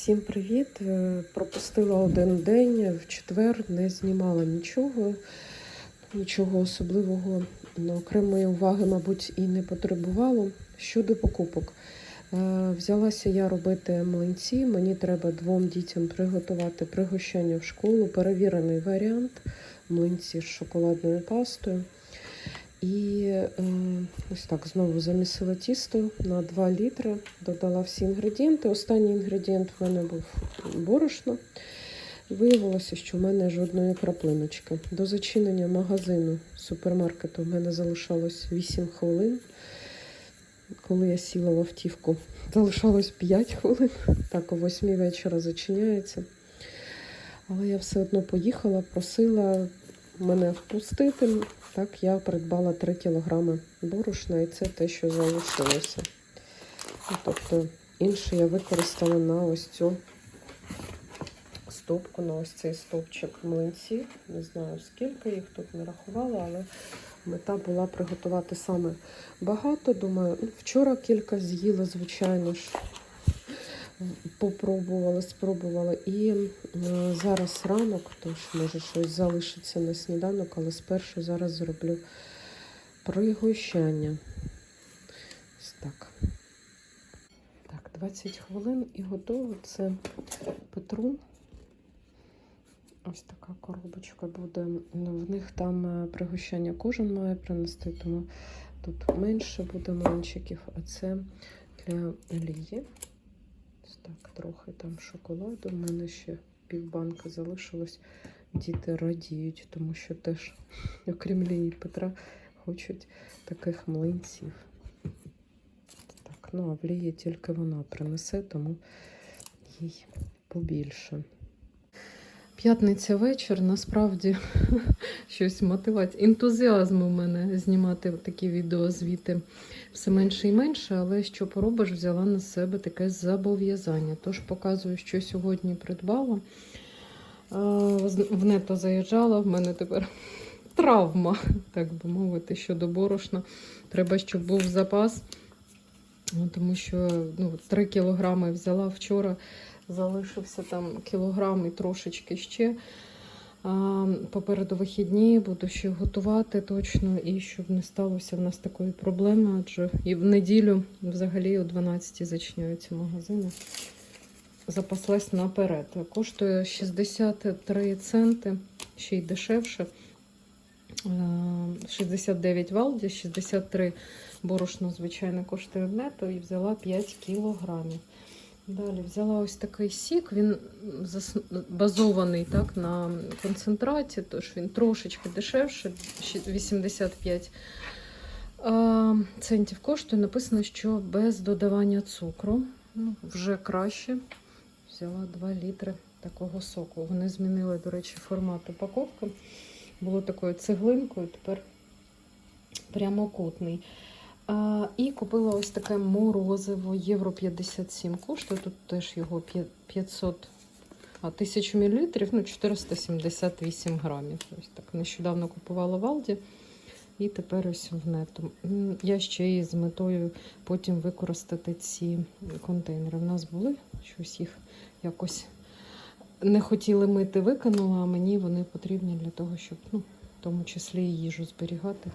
Всім привіт! Е, Пропустила один день, в четвер не знімала нічого, нічого особливого, окремої уваги, мабуть, і не потребувало. Щодо покупок. Е, Взялася я робити млинці. Мені треба двом дітям приготувати пригощання в школу. Перевірений варіант млинці з шоколадною пастою. І е, ось так знову замісила тісто на 2 літри, додала всі інгредієнти. Останній інгредієнт в мене був борошно. Виявилося, що в мене жодної краплиночки. До зачинення магазину супермаркету в мене залишалось 8 хвилин. Коли я сіла в автівку, залишалось 5 хвилин. Так, о 8 вечора зачиняється. Але я все одно поїхала, просила мене впустити. Так, я придбала 3 кілограми борошна, і це те, що залишилося. Ну, Тобто, інше я використала на ось цю стопку, на ось цей стовпчик млинців. Не знаю, скільки їх тут не рахувала, але мета була приготувати саме багато. Думаю, ну, вчора кілька з'їла, звичайно ж. Попробувала, спробувала. І е, зараз ранок, тож може щось залишиться на сніданок, але спершу зараз зроблю пригощання. Так. Так, 20 хвилин і готово. Це Петрун. Ось така коробочка буде. Ну, В них там е, пригощання кожен має принести, тому тут менше буде млинчиків, а це для Лії. Так, трохи там шоколаду. У мене ще півбанки залишилось. Діти радіють, тому що теж, окрім Лії і Петра, хочуть таких млинців. Так, ну а в Лії тільки вона принесе, тому їй побільше. П'ятниця вечір, насправді щось мотивація. Ентузіазм у мене знімати такі відеозвіти все менше і менше, але що поробиш, взяла на себе таке зобов'язання. Тож показую, що сьогодні придбала. В нето заїжджала, в мене тепер травма, так би мовити, щодо борошна. Треба, щоб був запас, Ну, тому що ну, 3 кілограми взяла вчора залишився там кілограм і трошечки ще. Попереду вихідні буду ще готувати точно, і щоб не сталося в нас такої проблеми, адже і в неділю взагалі о 12 зачиняються магазини. Запаслась наперед. Коштує 63 центи, ще й дешевше. 69 валді, 63 борошно, звичайно, коштує в нето і взяла 5 кілограмів. Далі взяла ось такий сік, він базований так, на концентраті, тож він трошечки дешевше, 85 а, центів коштує. Написано, що без додавання цукру. Ну, вже краще. Взяла 2 літри такого соку. Вони змінили, до речі, формат упаковки. Було такою цеглинкою, тепер прямокутний. І купила ось таке морозиво Євро 57 коштує. Тут теж його 500, а 1000 мл, ну 478 грамів. Ось так нещодавно купувала в Алді. І тепер ось в нету. Я ще і з метою потім використати ці контейнери. В нас були щось їх якось не хотіли мити, викинула, а мені вони потрібні для того, щоб ну, в тому числі і їжу зберігати.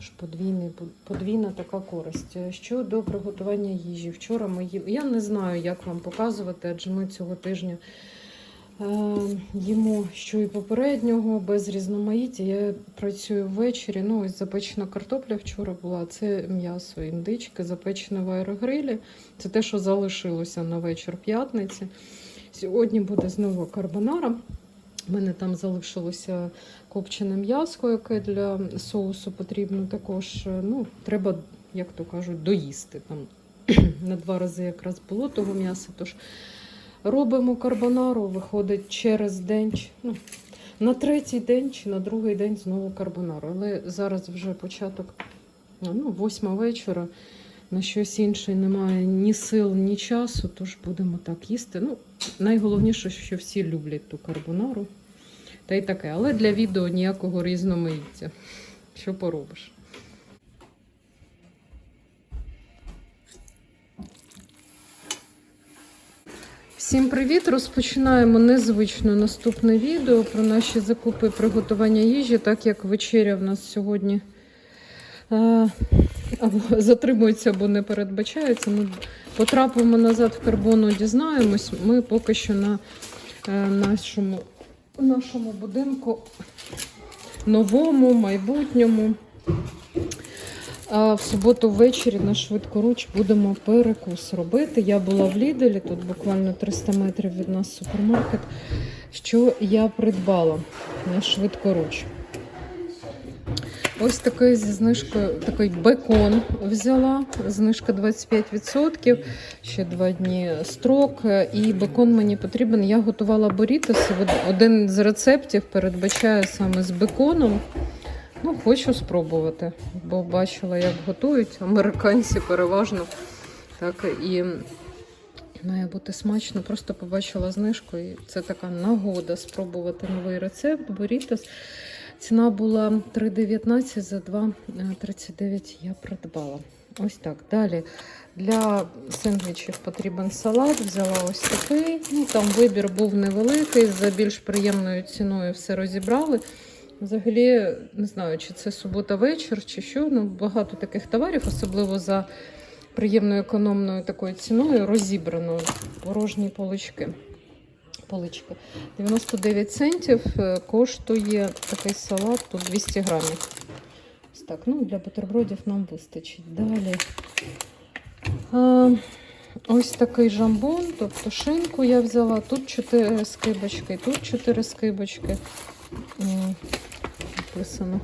Тож подвійний, подвійна така користь. Щодо приготування їжі. Вчора ми їли. Я не знаю, як вам показувати, адже ми цього тижня е, їмо що і попереднього, без різноманіття. Я працюю ввечері. Ну, ось запечена картопля вчора була. Це м'ясо індички, запечене в аерогрилі. Це те, що залишилося на вечір п'ятниці. Сьогодні буде знову карбонара. У мене там залишилося копчене м'яско, яке для соусу потрібно також. е, Ну, треба, як то кажуть, доїсти. Там на два рази якраз було того м'яса. Тож робимо карбонару, виходить через день. Ну, на третій день чи на другий день знову карбонару. Але зараз вже початок, ну, восьма вечора. На щось інше немає ні сил, ні часу, тож будемо так їсти. Ну, найголовніше, що всі люблять ту карбонару. Та й таке. Але для відео ніякого різноманіття. Що поробиш? Всім привіт! Розпочинаємо незвичне наступне відео про наші закупи приготування їжі, так як вечеря в нас сьогодні е, затримується або не передбачається. Ми потрапимо назад в карбону, дізнаємось. Ми поки що на е, нашому, нашому будинку новому, майбутньому. А в суботу ввечері на швидкоруч будемо перекус робити. Я була в Ліделі, тут буквально 300 метрів від нас супермаркет. Що я придбала на швидкоруч? Ось такий зі знижкою, такий бекон взяла. Знижка 25%, ще два дні строк. І бекон мені потрібен. Я готувала борітоси. Один з рецептів передбачає саме з беконом. Ну, хочу спробувати, бо бачила, як готують американці переважно. Так і має бути смачно. Просто побачила знижку, і це така нагода спробувати новий рецепт. Борітос. Ціна була 3,19 за 2,39 я придбала. Ось так. Далі для сендвічів потрібен салат. Взяла ось такий. Ну, Там вибір був невеликий, за більш приємною ціною все розібрали. Взагалі, не знаю, чи це субота вечір, чи що. Ну, багато таких товарів, особливо за приємною економною такою ціною, розібрано порожні полички. Полички. 99 центів е, коштує такий салат, тут 200 грамів. Ось так, ну для бутербродів нам вистачить. Далі. А, ось такий жамбон, тобто шинку я взяла. Тут 4 скибочки, тут 4 скибочки. Написано.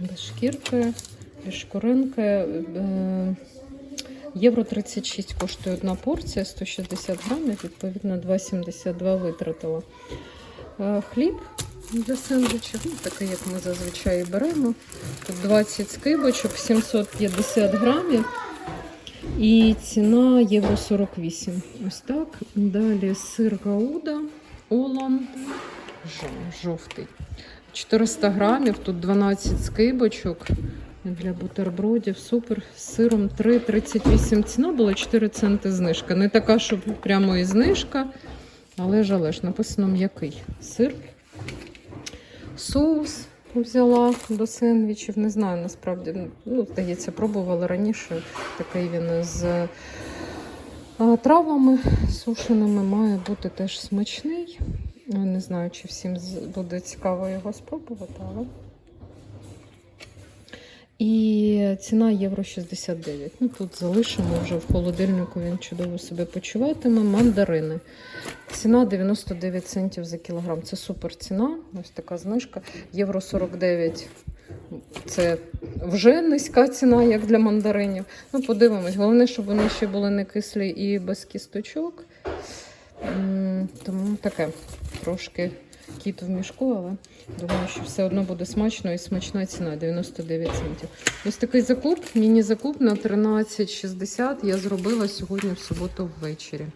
Без шкірки, без шкуринки. Євро 36 коштує одна порція, 160 грамів, відповідно 2,72 витратила. Е, Хліб для сендвічів, ну, такий, як ми зазвичай беремо. Тут 20 скибочок, 750 грамів. І ціна євро 48. Ось так. Далі сир гауда, Оланд, жовтий. 400 грамів, тут 12 скибочок для бутербродів. Супер. З сиром 3,38 ціна була 4 центи знижка. Не така, щоб прямо і знижка, але ж, але ж написано м'який сир. Соус взяла до сендвічів. Не знаю, насправді, ну, здається, пробувала раніше. Такий він з травами сушеними має бути теж смачний. Не знаю, чи всім буде цікаво його спробувати, але. І ціна євро 69. Ну, тут залишимо вже в холодильнику, він чудово себе почуватиме. Мандарини. Ціна 99 центів за кілограм. Це супер ціна. Ось така знижка. Євро 49. Це вже низька ціна, як для мандаринів. Ну, подивимось. Головне, щоб вони ще були не кислі і без кісточок. Тому таке трошки кіт в мішку, але думаю, що все одно буде смачно і смачна ціна 99 центів. Ось такий закуп, міні-закуп на 13,60 я зробила сьогодні в суботу ввечері.